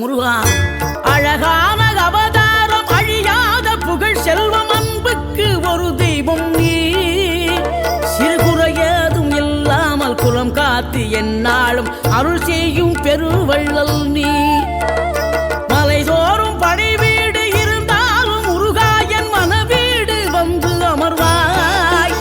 முருகா. அழகான அவதாரம் அழியாத புகழ் செல்வம் அன்புக்கு ஒரு தெய்வம் நீ. சிறுகுறையதும் இல்லாமல் குலம் காத்து என்னாலும் அருள் செய்யும் பெருவள்ளல் நீ. மலைதோறும் படை வீடு இருந்தாலும் முருகா என் மனவீடு வந்து அமர்வாய்.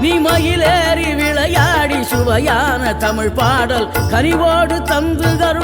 நீ மயிலேறி விளையாடி சுவையான தமிழ் பாடல் கனிவோடு தந்து கருள்வாய்